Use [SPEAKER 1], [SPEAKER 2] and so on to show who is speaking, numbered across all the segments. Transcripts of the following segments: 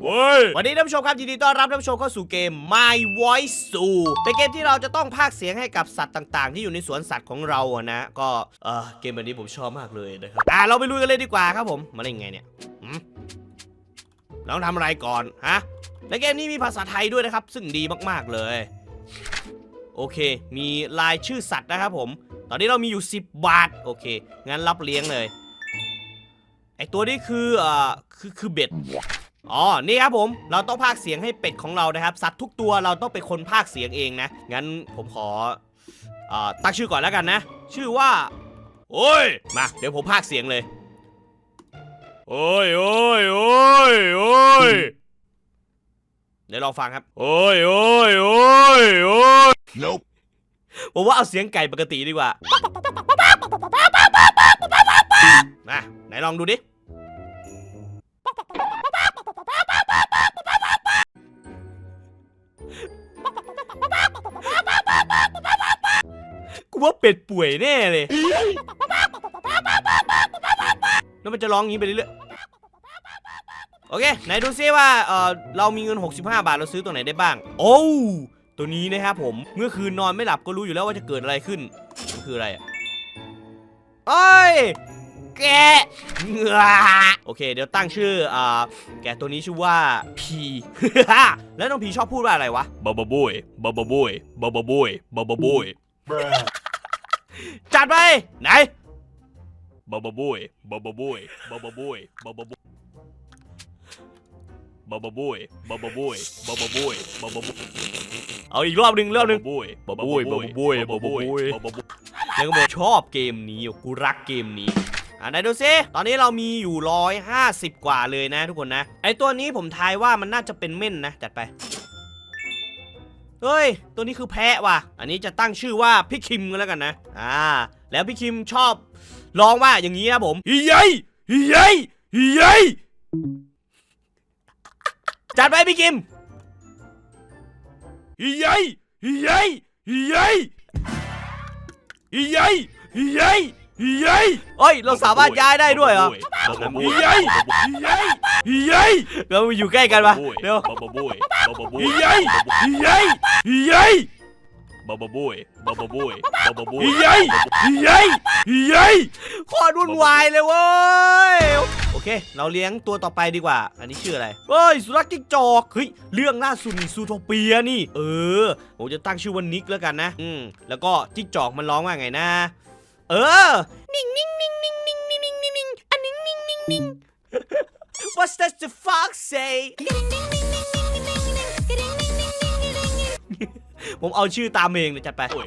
[SPEAKER 1] เว้ย
[SPEAKER 2] วันนี้ท่านผู้ชมครับยินดีต้อนรับท่านผู้ชมเข้าสู่เกม My Voice Zoo เป็นเกมที่เราจะต้องพากย์เสียงให้กับสัตว์ต่างๆ ที่อยู่ในสวนสัตว์ของเราอะนะ ก็เออเกมแบบนี้ผมชอบมากเลยนะครับอะเราไปลุยกันเลยดีกว่าครับผมมาเล่นไงเนี่ยหืมเราต้องทำอะไรก่อนฮะในเกมนี้มีภาษาไทยด้วยนะครับ ซึ่งดีมากๆเลย โอเค มีลายชื่อสัตว์นะครับผม ตอนนี้เรามีอยู่ 10 บาท โอเค งั้นรับเลี้ยงเลย ไอตัวนี้คือเอ่อคือคือเบ็ด อ๋อ นี่ครับผม เราต้องพากย์เสียงให้เป็ดของเรานะครับ สัตว์ทุกตัวเราต้องเป็นคนพากย์เสียงเองนะ งั้นผมขอเอ่อตั้งชื่อก่อนแล้วกันนะ ชื่อว่า โอ้ย มา เดี๋ยวผมพากย์เสียงเลย
[SPEAKER 1] โอ้ยโอ้ยโอ้ยโอ้ย
[SPEAKER 2] เดี๋ยวลองฟังครับ
[SPEAKER 1] โอ้ยโอ้ยโอ้ยโอ้ย
[SPEAKER 3] Nope.
[SPEAKER 2] ผมว่าเอาเสียงไก่ปกติดีกว่านะไหนลองดูดิ กูว่าเป็ดป่วยแน่เลย แล้วมันจะร้องงี้ไปเรื่อยๆ โอเค ไหนดูซิว่าเออเรามีเงิน 65 บาทเราซื้อตัวไหนได้บ้าง โอ้วตัวนี้นะครับผม เมื่อคืนนอนไม่หลับก็รู้อยู่แล้วว่าจะเกิดอะไรขึ้นมันคืออะไรอะเอ้ย แกะเหงือโอเค เดี๋ยวตั้งชื่ออ่าแกะตัวนี้ชื่อว่าพีแล้วน้องพีชอบพูดว่าอะไรวะ
[SPEAKER 1] บาบาบุยบาบาบุยบาบาบุยบาบาบุย
[SPEAKER 3] Bruh.
[SPEAKER 2] จัดไป ไหน
[SPEAKER 1] บาบาบุยบาบาบุยบาบาบุยบาบาบุยบาบาบุยบาบาบุยบาบาบุยบาบาบุย
[SPEAKER 2] เอาอีกรอบหนึ่งรอบหนึ่ง
[SPEAKER 1] บุยบาบาบุยบาบาบุยบาบาบุยบาบาบุย
[SPEAKER 2] แล้วก็บอกชอบเกมนี้กูรักเกมนี้อะไหนดูซิตอนนี้เรามีอยู่ 150 กว่าเลยนะทุกคนนะ ไอตัวนี้ผมทายว่ามันน่าจะเป็นเม่นนะ จัดไป เฮ้ย ตัวนี้คือแพะว่ะ อันนี้จะตั้งชื่อว่าพี่คิมกันแล้วกันนะ อ่า แล้วพี่คิมชอบร้องว่าอย่างนี้ครับผม
[SPEAKER 1] ฮียัยฮียัยฮียัย
[SPEAKER 2] จัดไปพี่คิม
[SPEAKER 1] ฮียัยฮียัยฮียัยฮียัยฮียัย ฮียัย
[SPEAKER 2] เอ้ย เราสามารถย้ายได้ด้วยเหรอ
[SPEAKER 1] ฮียัยฮียัยฮียัย
[SPEAKER 2] เราอยู่ใกล้กันปะเร็ว
[SPEAKER 1] บาบาบุยบาบาบุยฮียัยฮียัยฮียัยบาบาบุยบาบาบุยบาบาบุยฮียัยฮียัยฮียัย
[SPEAKER 2] โคตรวุ่นวายเลยเว้ย โอเค เราเลี้ยงตัวต่อไปดีกว่า อันนี้ชื่ออะไรเฮ้ย สุนัขจิ้งจอก เฮ้ย เรื่องล่าสุดนี่ซูโทเปียนี่ เออ ผมจะตั้งชื่อว่านิกแล้วกันนะ อืม แล้วก็จิ้งจอกมันร้องว่าไงนะ เออ นิ่งนิ่งนิ่งนิ่งนิ่งนิ่งนิ่งนิ่งนิ่งอันนิ่งนิ่งนิ่งนิ่ง What's that the fox say ผมเอาชื่อตามเองเลยจัดไป
[SPEAKER 1] โอ้ย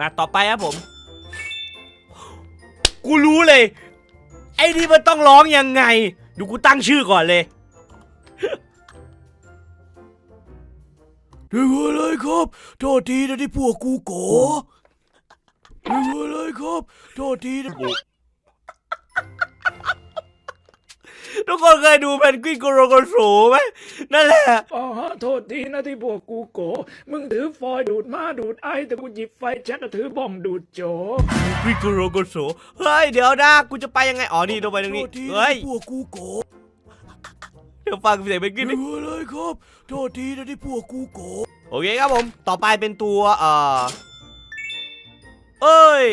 [SPEAKER 2] มาต่อไปครับผม กูรู้เลย ไอ้นี่มันต้องร้องยังไง ดูกูตั้งชื่อก่อนเลย
[SPEAKER 1] ถึงอะไรครับ โทษทีนะที่พวกกูโกถึงอะไรครับ โทษทีนะกู
[SPEAKER 2] ทุกคนเคยดูเพนกวินโกโรโกโสไหมนั่นแหละ
[SPEAKER 4] อ๋อโทษทีนะที่พวกกูโก มึงถือฟอยล์ดูดมาดูดไอแต่กูหยิบไฟแช็กถือบอมดูดโจ
[SPEAKER 2] เพนกวินโกโรโกโสเฮ้ย เดี๋ยวนะกูจะไปยังไง อ๋อ นี่ต้องไปตรงนี้ เฮ้ย
[SPEAKER 1] พวกกูโก
[SPEAKER 2] ดี๋ยวฟังเสียงเพนกวิน
[SPEAKER 1] ถึ
[SPEAKER 2] ดิ
[SPEAKER 1] งอะไรครับโทษทีนะที่พวกกูโก
[SPEAKER 2] โอเคครับผม ต่อไปเป็นตัวเอ่อเอ้ย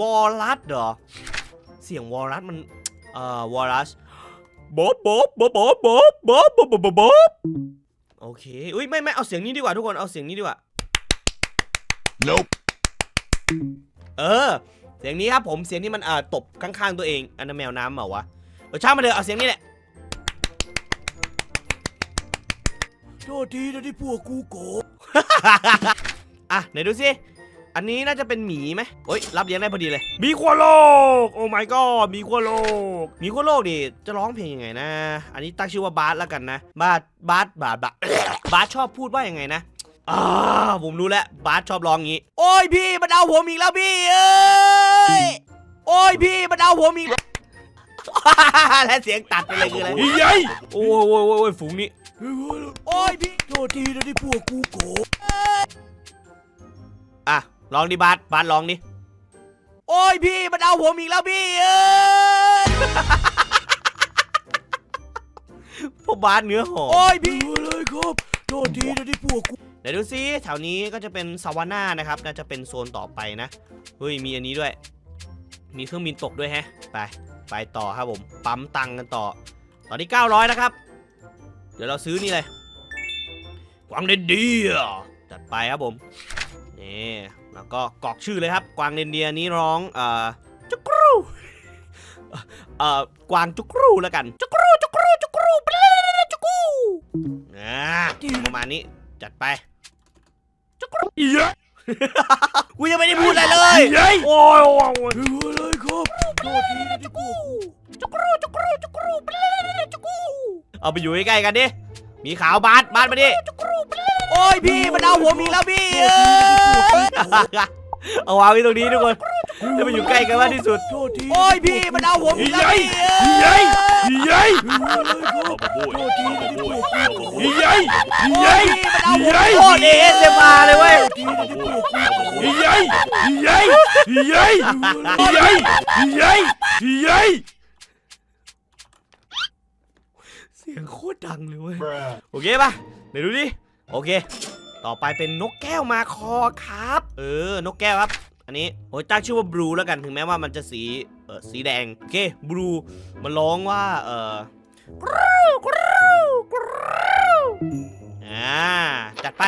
[SPEAKER 2] วอลลัสเหรอ เสียงวอลลัสมัน เอ่อ วอลลัส
[SPEAKER 1] บ๊อบบ๊อบบ๊อบบ๊อบบ๊อบบ๊อบบ๊อบบ๊อบบ๊อบ
[SPEAKER 2] โอเคอุ้ยไม่ไม่เอาเสียงนี้ดีกว่าทุกคน เอาเสียงนี้ดีกว่า
[SPEAKER 3] Nope.
[SPEAKER 2] เออ เสียงนี้ครับผม เสียงที่มันเอ่อตบข้างๆตัวเอง อันนั้นแมวน้ำเหรอวะเออช่างมาเถอะเอาเสียงนี้แหละ
[SPEAKER 1] โทษทีนะที่พวกกูโก
[SPEAKER 2] อะไหนดูสิ อันนี้น่าจะเป็นหมีไหมโอ้ยรับเลี้ยงได้พอดีเลย
[SPEAKER 1] มีขั้วโลก โอ้ my god มีขั้วโลก
[SPEAKER 2] หมีโคโลกดิจะร้องเพลงยังไงนะ อันนี้ตั้งชื่อว่าบาสแล้วกันนะ บาสบาสบาสบาสบาสชอบพูดว่ายังไงนะอ่าผมรู้แล้วบาสชอบร้องงี้ โอ้ยพี่มันเอาผมอีกแล้วพี่เอ้ยโอ้ยพี่มันเอาผมอีก แล้วและเสียงตัดไปเลยคืออะไร
[SPEAKER 1] ฮียัย
[SPEAKER 2] โอ้ยโอ้ยโอ้ยโอ้ยฝูงนี้
[SPEAKER 1] ถึงอะไร
[SPEAKER 2] โอ้ยพี่
[SPEAKER 1] โทษทีนะที่พวกกูโก
[SPEAKER 2] อะลองดิบาสบาสลองดิโอ้ยพี่มันเอาผมอีกแล้วพี่เอ้ยพวกบาสเนื้อหอมโอ้ยพี่
[SPEAKER 1] เลยครับโทษทีนะที่พวกกู
[SPEAKER 2] เดี๋ยวดูซิแถวนี้ก็จะเป็นซาวาน่านะครับน่าจะเป็นโซนต่อไปนะเฮ้ยมีอันนี้ด้วย มีเครื่องบินตกด้วยแฮะ ไป ไปต่อครับผม ปั๊มตังค์กันต่อ ตอนนี้900นะครับ เดี๋ยวเราซื้อนี่เลยกวางเรนเดียร์จัดไปครับผมนี่แล้วก็กรอกชื่อเลยครับ กวางเรนเดียร์นี้ร้องเอ่อจุกรูเอ่อกวางจุกรูแล้วกันจุกรูจุกรูจุกรูจุกรูอ่าประมาณนี้จัดไป
[SPEAKER 1] อียะ
[SPEAKER 2] กูยังไม่ได้พูดอะไรเลย
[SPEAKER 1] อียะ
[SPEAKER 2] โอ้ยโอ้ยโอ้ย
[SPEAKER 1] เออเลยครับโทษทีนะที่พวกกู
[SPEAKER 2] จุกรูจุกรูจุกรูจุกรู เอาไปอยู่ใกล้ๆกันดิ มีขาวบาสบาสมาดิ โอ้ยพี่มันเอาผมอีกแล้วพี่เอ้ยเอาวางไว้ตรงนี้ทุกคนจะไปอยู่ใกล้กันมากที่สุด
[SPEAKER 1] โทษที
[SPEAKER 2] โอ้ยพี่มันเอาผมอีกแล้วพี่
[SPEAKER 1] อี
[SPEAKER 2] เอ้
[SPEAKER 1] ยัย
[SPEAKER 2] ย
[SPEAKER 1] อียัยเลยครับโทษทีนะที่พวกกูอียัยอียัย
[SPEAKER 2] พี่มันเอา
[SPEAKER 1] อี
[SPEAKER 2] ผม
[SPEAKER 1] ยัย
[SPEAKER 2] โคตรเอสมาเลยเว้ย
[SPEAKER 1] ทีนะที่พวกกูอียัยอียัยอียัยอียัยอียัย
[SPEAKER 2] สียงโคตรดังเลยเว้ย
[SPEAKER 3] Bruh.
[SPEAKER 2] โอเคป่ะเดี๋ยวดูดิ โอเค ต่อไปเป็นนกแก้วมาคอครับ เออ นกแก้วครับ อันนี้โอ้ยตั้งชื่อว่าบลูแล้วกัน ถึงแม้ว่ามันจะสีเออสีแดง โอเค บลูมันร้องว่า เออกรูกรูกรูอ่า จัดไป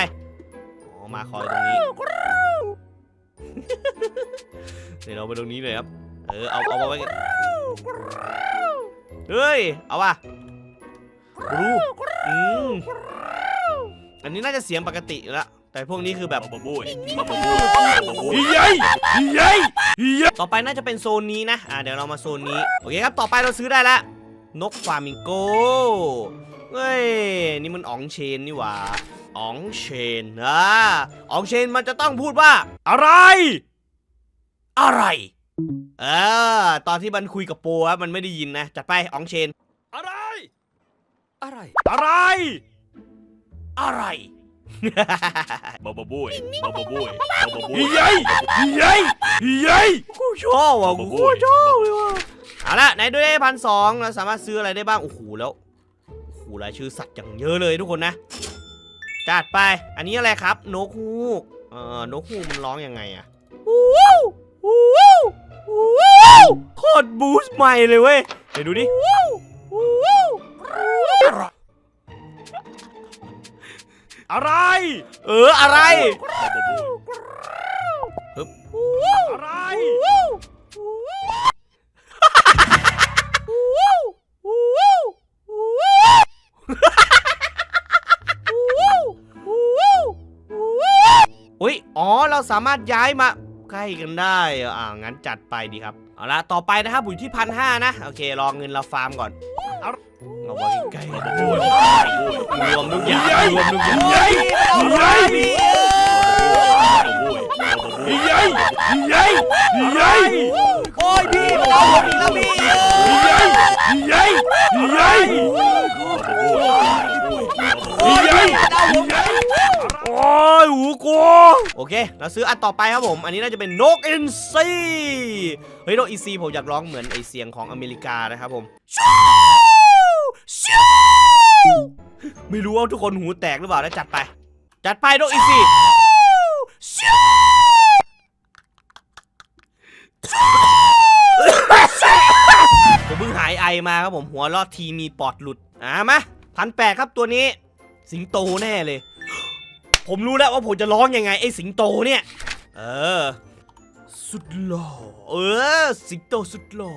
[SPEAKER 2] อ๋อมาคอยตรงนี้เดี๋ยวเราไปตรงนี้เลยครับ เออ เอาเอามาไว้ เฮ้ย เอาว่ะ บลูอืมอันนี้น่าจะเสียงปกติอยู่แล้วแต่พวกนี้คือแบบ
[SPEAKER 1] บะบุยบะบุยอียัยอียัยอียัย
[SPEAKER 2] ต่อไปน่าจะเป็นโซนนี้นะ อ่าเดี๋ยวเรามาโซนนี้ โอเคครับ ต่อไปเราซื้อได้แล้วนกฟลามิงโก เฮ้ย นี่มันอ๋องเชนนี่หว่าอ๋องเชนอ่าอ๋องเชนมันจะต้องพูดว่า อะไร อะไร เออ ตอนที่มันคุยกับโปครับมันไม่ได้ยินนะ จัดไปอ๋องเชน
[SPEAKER 1] อะไร
[SPEAKER 2] อะไร
[SPEAKER 1] อะไร
[SPEAKER 2] อะไร
[SPEAKER 1] บะบะบุยบะบะบุยบะบะบุยอียัยอียัยอียัย
[SPEAKER 2] กูชอบว่ะกูโคตรชอบเลยว่ะเอาละไหนด้วยพันสองเราสามารถซื้ออะไรได้บ้าง โอ้โหแล้วโอ้โหรายชื่อสัตว์อย่างเยอะเลยทุกคนนะ จัดไป อันนี้อะไรครับ นกฮูก เอ่อนกฮูกมันร้องยังไงอะวู้วู้วู้โคตรบูสต์ใหม่เลยเว้ย เดี๋ยวดูดิ อะไร เอออะไร
[SPEAKER 1] อะไร
[SPEAKER 2] อุ้ยอ๋อ เราสามารถย้ายมาใกล้กันได้อ่างั้นจัดไปดีครับ เอาละต่อไปนะครับอยู่ที่พันห้านะ โอเค รอเงินเราฟาร์มก่อน เอาไว้ใกล้
[SPEAKER 1] บะ
[SPEAKER 2] ๆ
[SPEAKER 1] บะบุยบะบะบุย
[SPEAKER 2] รวมทุกอย่างรวมทุกอย่าง
[SPEAKER 1] อียัยอียัย
[SPEAKER 2] พี่
[SPEAKER 1] อียัยอียัยอียัย
[SPEAKER 2] โอ้ยพี่เอาผมอีกแล้วพี่
[SPEAKER 1] อียัยอียัยอียัยอียัยอียัย
[SPEAKER 2] โอ้ยหูกูโอเค เราซื้ออันต่อไปครับผม อันนี้น่าจะเป็นนกอินซีเฮ้ยนกอินซีผมอยากร้องเหมือนไอเสียงของอเมริกานะครับผม ชูชูไม่รู้ว่าทุกคนหูแตกหรือเปล่านะจัดไป จัดไปนกอินซีชูผมเพิ่งหายไอมาครับผมหัวลอดทีมีปอดหลุดอ่ามาพันแปดครับตัวนี้ สิงโตแน่เลย ผมรู้แล้วว่าผมจะร้องยังไงไอ้สิงโตเนี่ย เออ สุดหล่อเออ สิงโตสุดหล่อ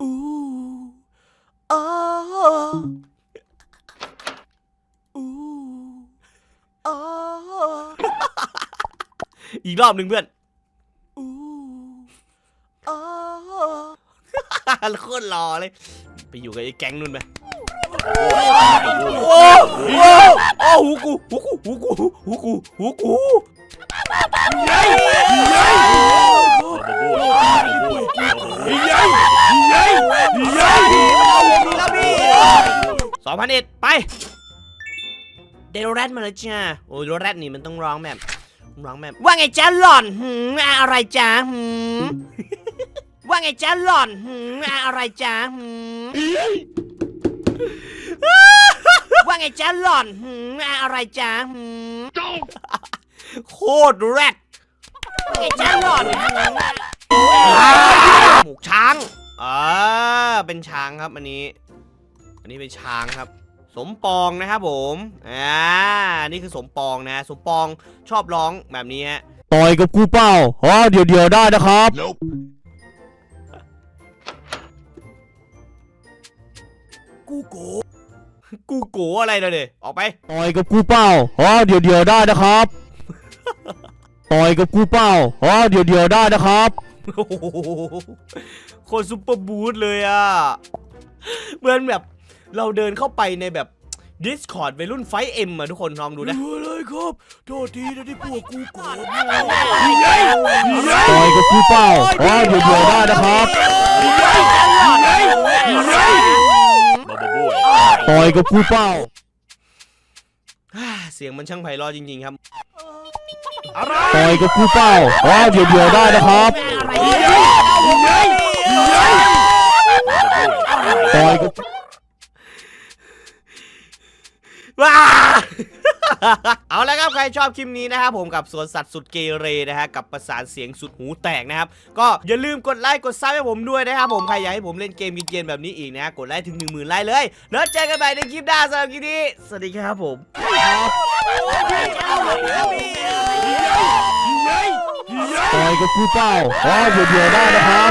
[SPEAKER 2] อู้ อ้าอู้อ้าอีกรอบหนึ่งเพื่อนอู้อ้าโคตรหล่อเลย ไปอยู่กับไอ้แก๊งนู่นไหมโอ้โหโอ้หูกูหูกูหูกูหูกูหูกูยัยยัย
[SPEAKER 1] อียัยอียัยอียัย
[SPEAKER 2] เอาผมอีกแล้วพี่ สองพันเอ็ดไป เดโรแรดมาเลยจ้าโอ้ยโรแรดนี่มันต้องร้องแบบร้องแบบว่าไงจ้าหล่อนหืมอะไรจ้าหืมว่าไงจ๊ะหล่อนหืมอะไรจ๊ะหืมว่าไงจ๊ะหล่อนหืมอะไรจ๊ะหืม โคตรแรดว่าไงจ๊ะหล่อนหืมหมูช้างอ่าเป็นช้างครับอันนี้ อันนี้เป็นช้างครับ สมปองนะครับผมอ่านี่คือสมปองนะ สมปองชอบร้องแบบนี้ฮะ
[SPEAKER 5] ต่อยกับกูเปล่าอ๋อเดี๋ยวเดี๋ยวได้นะครับ
[SPEAKER 3] Nope.
[SPEAKER 2] กูโกกูโกอะไรนะเนี่ยออกไป
[SPEAKER 5] ต่อยกับกูเปล่าอ๋อเดี๋ยวเดี๋ยวได้นะครับ ต่อยกับกูเปล่าอ๋อเดี๋ยวเดี๋ยวได้นะครับ
[SPEAKER 2] โอ้โหโคนซุปเปอร์บูทเลยอะเหมือนแบบเราเดินเข้าไปในแบบ Discord วัยรุ่นไฟเอ็มอะทุกคนลองดูนะ
[SPEAKER 1] ดูเลยครับโทษทีนะที่พวกกูโกรธ
[SPEAKER 5] ต่อยกับกูเปล่าอ๋อเดี๋ยวเดี๋ยวได้นะครับ
[SPEAKER 1] บาบาบุ้ย
[SPEAKER 5] ต่อยกับกูเปล่า
[SPEAKER 2] เสียงมันช่างไพเราะจริงๆครับ
[SPEAKER 1] อะไร
[SPEAKER 5] ต่อยกับกูเปล่าอ๋อเดี๋ยวเดี๋ยวได้นะครับต่อยกับ
[SPEAKER 2] ว้า เอาละครับใครชอบคลิปนี้นะครับผมกับสวนสัตว์สุดเกเรนะฮะกับประสานเสียงสุดหูแตกนะครับก็อย่าลืมกดไลค์กดซับให้ผมด้วยนะครับผมใครอยากให้ผมเล่นเกมเกรียนๆแบบนี้อีกนะกดไลค์ถึง 1 0,000ไลค์เลยแล้วเจอกันใหม่ในคลิปหน้าสำหรับคลิปนี้สวัสดีครับผม
[SPEAKER 5] ต่อยกับกูเปล่าอ๋อเดี๋ยวเดี๋ยวได้นะครับ